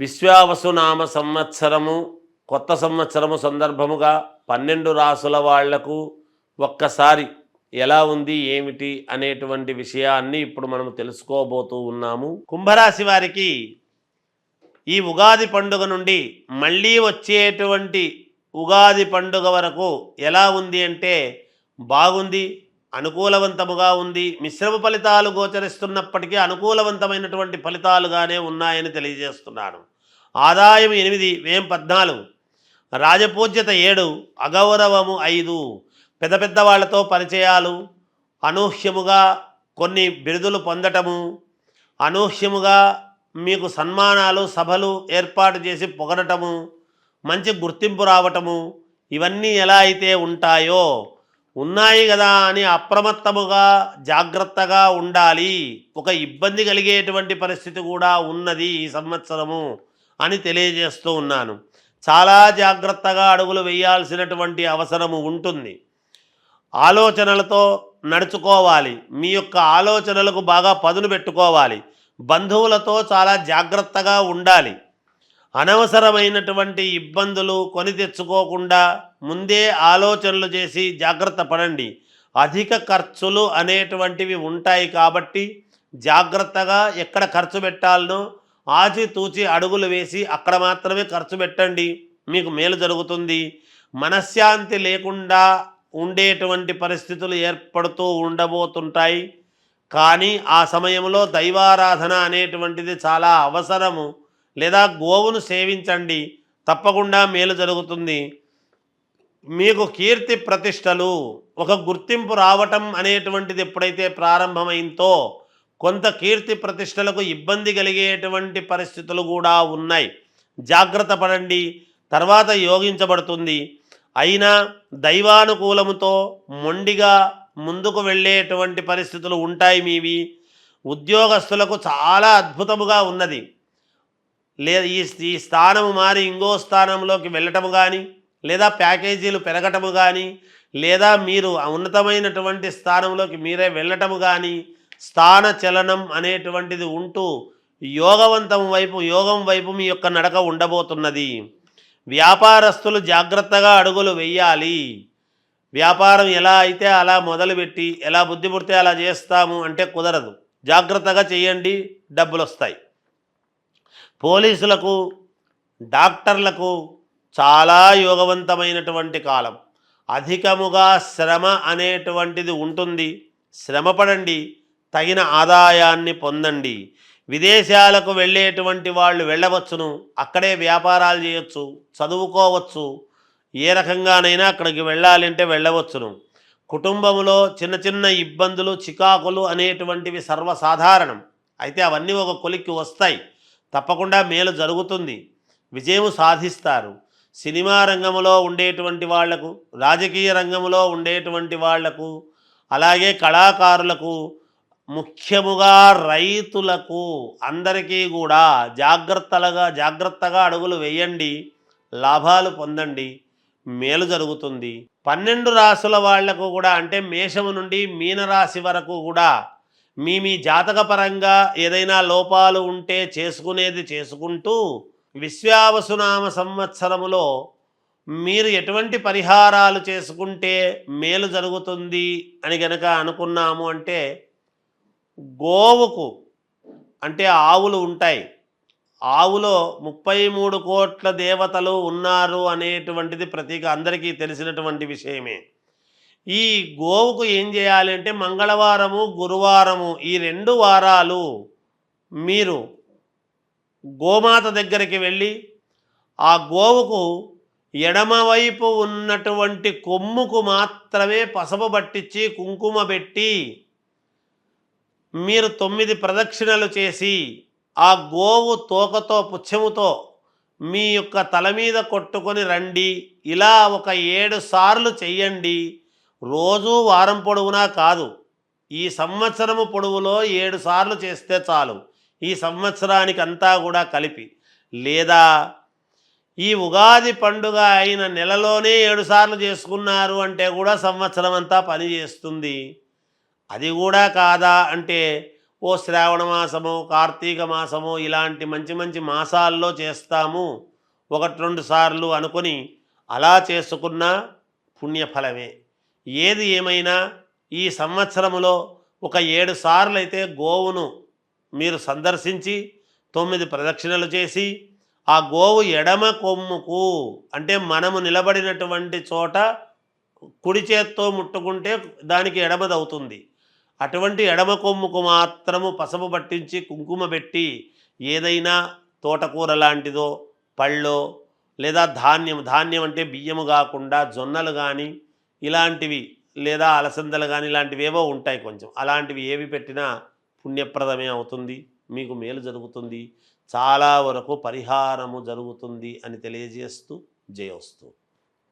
విశ్వావసునామ సంవత్సరము కొత్త సంవత్సరము సందర్భముగా పన్నెండు రాసుల వాళ్ళకు ఒక్కసారి ఎలా ఉంది ఏమిటి అనేటువంటి విషయాన్ని ఇప్పుడు మనం తెలుసుకోబోతూ ఉన్నాము. కుంభరాశి వారికి ఈ ఉగాది పండుగ నుండి మళ్ళీ వచ్చేటువంటి ఉగాది పండుగ వరకు ఎలా ఉంది అంటే బాగుంది అనుకూలవంతముగా ఉంది. మిశ్రమ ఫలితాలు గోచరిస్తున్నప్పటికీ అనుకూలవంతమైనటువంటి ఫలితాలుగానే ఉన్నాయని తెలియజేస్తున్నాను ఆదాయం ఎనిమిది వ్యయం పద్నాలుగు రాజపూజ్యత ఏడు అగౌరవము ఐదు. పెద్ద పెద్ద వాళ్ళతో పరిచయాలు అనూహ్యముగా కొన్ని బిరుదులు పొందటము అనూహ్యముగా మీకు సన్మానాలు సభలు ఏర్పాటు చేసి పొగడటము మంచి గుర్తింపు రావటము ఇవన్నీ ఎలా అయితే ఉంటాయో ఉన్నాయి కదా అని అప్రమత్తముగా జాగ్రత్తగా ఉండాలి. ఒక ఇబ్బంది కలిగేటువంటి పరిస్థితి కూడా ఉన్నది ఈ సంవత్సరము అని తెలియజేస్తూ ఉన్నాను. చాలా జాగ్రత్తగా అడుగులు వేయాల్సినటువంటి అవసరము ఉంటుంది. ఆలోచనలతో నడుచుకోవాలి. మీ యొక్క ఆలోచనలకు బాగా పదును పెట్టుకోవాలి. బంధువులతో చాలా జాగ్రత్తగా ఉండాలి. అనవసరమైనటువంటి ఇబ్బందులు కొని తెచ్చుకోకుండా ముందే ఆలోచనలు చేసి జాగ్రత్త పడండి. అధిక ఖర్చులు అనేటువంటివి ఉంటాయి కాబట్టి జాగ్రత్తగా ఎక్కడ ఖర్చు పెట్టాలనో ఆచితూచి అడుగులు వేసి అక్కడ మాత్రమే ఖర్చు పెట్టండి. మీకు మేలు జరుగుతుంది. మనశ్శాంతి లేకుండా ఉండేటువంటి పరిస్థితులు ఏర్పడుతూ ఉండబోతుంటాయి. కానీ ఆ సమయంలో దైవారాధన అనేటువంటిది చాలా అవసరము. లేదా గోవును సేవించండి. తప్పకుండా మేలు జరుగుతుంది. మీకు కీర్తి ప్రతిష్టలు ఒక గుర్తింపు రావటం అనేటువంటిది ఎప్పుడైతే ప్రారంభమైందో కొంత కీర్తి ప్రతిష్టలకు ఇబ్బంది కలిగేటువంటి పరిస్థితులు కూడా ఉన్నాయి. జాగ్రత్త పడండి. తర్వాత యోగించబడుతుంది. అయినా దైవానుకూలముతో మొండిగా ముందుకు వెళ్ళేటువంటి పరిస్థితులు ఉంటాయి మీవి. ఉద్యోగస్తులకు చాలా అద్భుతముగా ఉన్నది. లేదా ఈ ఈ స్థానము మారి ఇంకో స్థానంలోకి వెళ్ళటము కానీ లేదా ప్యాకేజీలు పెరగటము కానీ లేదా మీరు ఉన్నతమైనటువంటి స్థానంలోకి మీరే వెళ్ళటము కానీ స్థాన చలనం అనేటువంటిది ఉంటూ యోగవంతం వైపు యోగం వైపు మీ యొక్క నడక ఉండబోతున్నది. వ్యాపారస్తులు జాగ్రత్తగా అడుగులు వెయ్యాలి వ్యాపారం ఎలా అయితే అలా మొదలుపెట్టి ఎలా బుద్ధి పుడితే అలా చేస్తాము అంటే కుదరదు. జాగ్రత్తగా చేయండి డబ్బులు వస్తాయి పోలీసులకు డాక్టర్లకు చాలా యోగవంతమైనటువంటి కాలం. అధికముగా శ్రమ అనేటువంటిది ఉంటుంది. శ్రమపడండి తగిన ఆదాయాన్ని పొందండి. విదేశాలకు వెళ్ళేటువంటి వాళ్ళు వెళ్ళవచ్చును అక్కడే వ్యాపారాలు చేయొచ్చు చదువుకోవచ్చు ఏ రకంగానైనా అక్కడికి వెళ్ళాలి అంటే వెళ్ళవచ్చును. కుటుంబంలో చిన్న చిన్న ఇబ్బందులు చికాకులు అనేటువంటివి సర్వసాధారణం. అయితే అవన్నీ ఒక కొలిక్కి వస్తాయి. తప్పకుండా మేలు జరుగుతుంది. విజయం సాధిస్తారు. సినిమా రంగంలో ఉండేటువంటి వాళ్ళకు రాజకీయ రంగంలో ఉండేటువంటి వాళ్ళకు అలాగే కళాకారులకు ముఖ్యముగా రైతులకు అందరికీ కూడా జాగ్రత్తలుగా జాగ్రత్తగా అడుగులు వేయండి లాభాలు పొందండి మేలు జరుగుతుంది. పన్నెండు రాసుల వాళ్ళకు కూడా అంటే మేషము నుండి మీనరాశి వరకు కూడా మీ మీ జాతకపరంగా ఏదైనా లోపాలు ఉంటే చేసుకునేది చేసుకుంటూ విశ్వావసునామ సంవత్సరములో మీరు ఎటువంటి పరిహారాలు చేసుకుంటే మేలు జరుగుతుంది అని గనక అనుకున్నాము అంటే గోవుకు అంటే ఆవులు ఉంటాయి. ఆవులో ముప్పై మూడు కోట్ల దేవతలు ఉన్నారు అనేటువంటిది ప్రతీక అందరికీ తెలిసినటువంటి విషయమే. ఈ గోవుకు ఏం చేయాలి అంటే మంగళవారము గురువారము ఈ రెండు వారాలు మీరు గోమాత దగ్గరికి వెళ్ళి ఆ గోవుకు ఎడమవైపు ఉన్నటువంటి కొమ్ముకు మాత్రమే పసుపు పట్టించి కుంకుమ పెట్టి మీరు తొమ్మిది ప్రదక్షిణలు చేసి ఆ గోవు తోకతో పుచ్చముతో మీ యొక్క తల మీద కొట్టుకొని రండి. ఇలా ఒక ఏడు సార్లు చెయ్యండి. రోజు వారం పొడవునా కాదు ఈ సంవత్సరము పొడవులో ఏడు సార్లు చేస్తే చాలు. ఈ సంవత్సరానికి అంతా కూడా కలిపి. లేదా ఈ ఉగాది పండుగ అయిన నెలలోనే ఏడుసార్లు చేసుకున్నారు అంటే కూడా సంవత్సరం అంతా పని చేస్తుంది. అది కూడా కాదా అంటే ఓ శ్రావణ మాసము కార్తీక మాసము ఇలాంటి మంచి మంచి మాసాల్లో చేస్తాము. ఒకటి రెండు సార్లు అనుకొని అలా చేసుకున్న పుణ్యఫలమే. ఏది ఏమైనా ఈ సంవత్సరములో ఒక ఏడు సార్లు అయితే గోవును మీరు సందర్శించి తొమ్మిది ప్రదక్షిణలు చేసి ఆ గోవు ఎడమ కొమ్ముకు అంటే మనము నిలబడినటువంటి చోట కుడి చేత్తో ముట్టుకుంటే దానికి ఎడమదవుతుంది. అటువంటి ఎడమ కొమ్ముకు మాత్రము పసుపు పట్టించి కుంకుమ పెట్టి ఏదైనా తోటకూర లాంటిదో పళ్ళో లేదా ధాన్యం ధాన్యం అంటే బియ్యము కాకుండా జొన్నలు కానీ ఇలాంటివి లేదా అలసందలు కానీ ఇలాంటివి ఏవో ఉంటాయి కొంచెం. అలాంటివి ఏవి పెట్టినా పుణ్యప్రదమే అవుతుంది మీకు మేలు జరుగుతుంది చాలా వరకు పరిహారము జరుగుతుంది అని తెలియజేస్తూ జయోస్తూ.